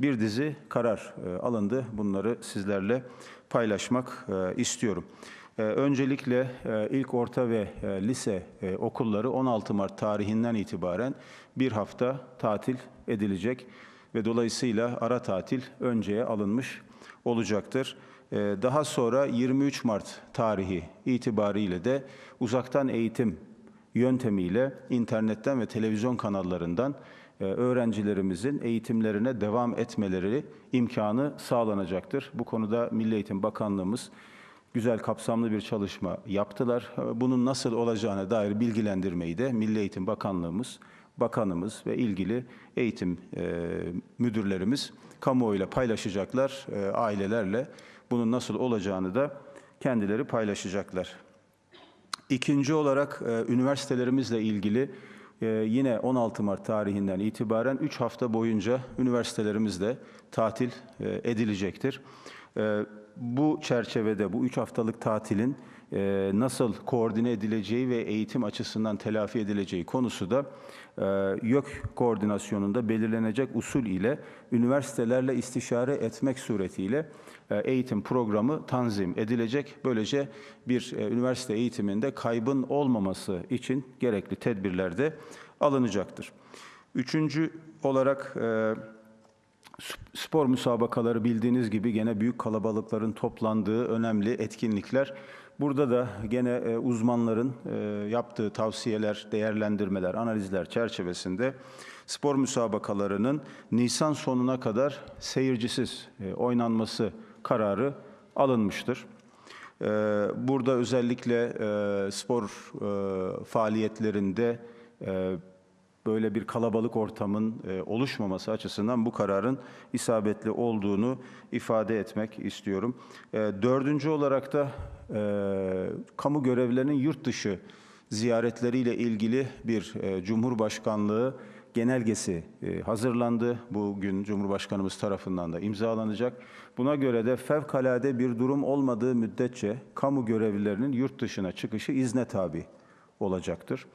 bir dizi karar e, alındı. Bunları sizlerle paylaşmak e, istiyorum. E, Öncelikle ilk orta ve lise okulları 16 Mart tarihinden itibaren bir hafta tatil edilecek ve dolayısıyla ara tatil önceye alınmış olacaktır. Daha sonra 23 Mart tarihi itibariyle de uzaktan eğitim yöntemiyle internetten ve televizyon kanallarından e, öğrencilerimizin eğitimlerine devam etmeleri imkanı sağlanacaktır. Bu konuda Milli Eğitim Bakanlığımız güzel kapsamlı bir çalışma yaptılar. E, Bunun nasıl olacağına dair bilgilendirmeyi de Milli Eğitim Bakanlığımız, bakanımız ve ilgili eğitim e, müdürlerimiz kamuoyuyla paylaşacaklar, ailelerle bunun nasıl olacağını da kendileri paylaşacaklar. İkinci olarak e, üniversitelerimizle ilgili e, yine 16 Mart tarihinden itibaren 3 hafta boyunca üniversitelerimizde tatil e, edilecektir. E, bu çerçevede bu 3 haftalık tatilin e, nasıl koordine edileceği ve eğitim açısından telafi edileceği konusu da e, YÖK koordinasyonunda belirlenecek usul ile üniversitelerle istişare etmek suretiyle e, eğitim programı tanzim edilecek. Böylece bir e, üniversite eğitiminde kaybın olmaması için gerekli tedbirler de alınacaktır. Üçüncü olarak e, spor müsabakaları bildiğiniz gibi gene büyük kalabalıkların toplandığı önemli etkinlikler. Burada da gene e, uzmanların e, yaptığı tavsiyeler, değerlendirmeler, analizler çerçevesinde spor müsabakalarının Nisan sonuna kadar seyircisiz e, oynanması kararı alınmıştır. Burada özellikle spor faaliyetlerinde böyle bir kalabalık ortamın e, oluşmaması açısından bu kararın isabetli olduğunu ifade etmek istiyorum. E, Dördüncü olarak da e, kamu görevlilerinin yurt dışı ziyaretleriyle ilgili bir Cumhurbaşkanlığı genelgesi hazırlandı. Bugün Cumhurbaşkanımız tarafından da imzalanacak. Buna göre de fevkalade bir durum olmadığı müddetçe kamu görevlilerinin yurt dışına çıkışı izne tabi olacaktır.